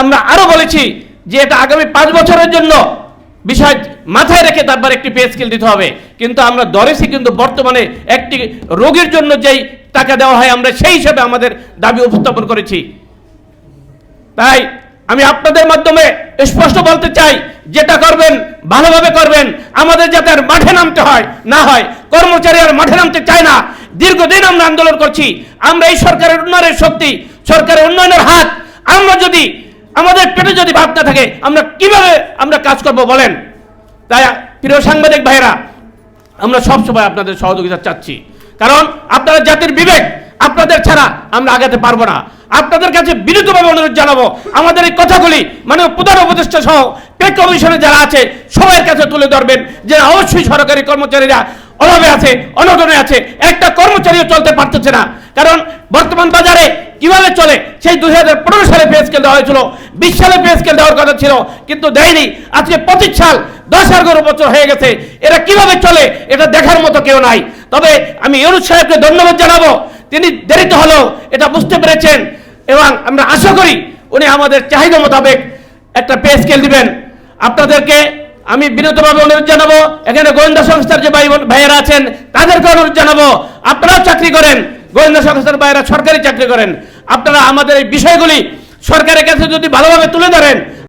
আমরা আরও বলেছি যে এটা আগামী পাঁচ বছরের জন্য বিষয় মাথায় রেখে তারপর একটি পে স্কেল দিতে হবে। কিন্তু আমরা ধরেছি কিন্তু বর্তমানে একটি রোগীর জন্য যেই টাকা দেওয়া হয়, আমরা সেই হিসাবে আমাদের দাবি উপস্থাপন করেছি। তাই আমি আপনাদের মাধ্যমে স্পষ্ট বলতে চাই, যেটা করবেন ভালোভাবে করবেন, আমাদের যাতে আর মাঠে নামতে হয়, না হয়, কর্মচারী আর মাঠে নামতে চায় না। দীর্ঘদিন আমরা আন্দোলন করছি। আমরা এই সরকারের উন্নয়নের শক্তি, সরকারের উন্নয়নের হাত আমাদের পেটে যদি ভাব না থাকে, আমরা কীভাবে আমরা কাজ করব বলেন? তাই প্রিয় সাংবাদিক ভাইরা আমরা সবসময় আপনাদের সহযোগিতা চাচ্ছি। কারণ আপনারা জাতির বিবেক, আপনাদের ছাড়া আমরা আগাতে পারব না। আপনাদের কাছে বিনীতভাবে অনুরোধ জানাব, আমাদের এই কথাগুলি মানে প্রধান উপদেষ্টা সহ পে কমিশনে যারা আছে সবার কাছে তুলে ধরবেন যে অবশ্যই সরকারি কর্মচারীরা অভাবে আছে, অনটনে আছে। একটা কর্মচারীও চলতে পারতেছে না। কারণ বর্তমান বাজারে কীভাবে চলে? সেই দুই হাজার পনেরো সালে পে স্কেল দেওয়া হয়েছিল। বিশ সালে পে স্কেল দেওয়ার কথা ছিল, কিন্তু দেয়নি। আজকে পঁচিশ সাল, দশ এগারো বছর হয়ে গেছে। এরা কীভাবে চলে, এটা দেখার মতো কেউ নাই। তবে আমি ইউনুস সাহেবকে ধন্যবাদ জানাব। তিনি দেরিতে হলেও এটা বুঝতে পেরেছেন এবং আমরা আশা করি উনি আমাদের চাহিদা মোতাবেক একটা পে স্কেল দিবেন। আপনাদেরকে আমি বিনীতভাবে অনুরোধ জানাব, এখানে গোয়েন্দা সংস্থার যে ভাই ভাইয়েরা আছেন, তাদেরকে অনুরোধ জানাব, আপনারাও চাকরি করেন। গোয়েন্দা সংস্থার বাইরে সরকারি চাকরি করেন। আপনারা আমাদের এই বিষয়গুলি সরকারের কাছে যদি ভালোভাবে তুলে ধরেন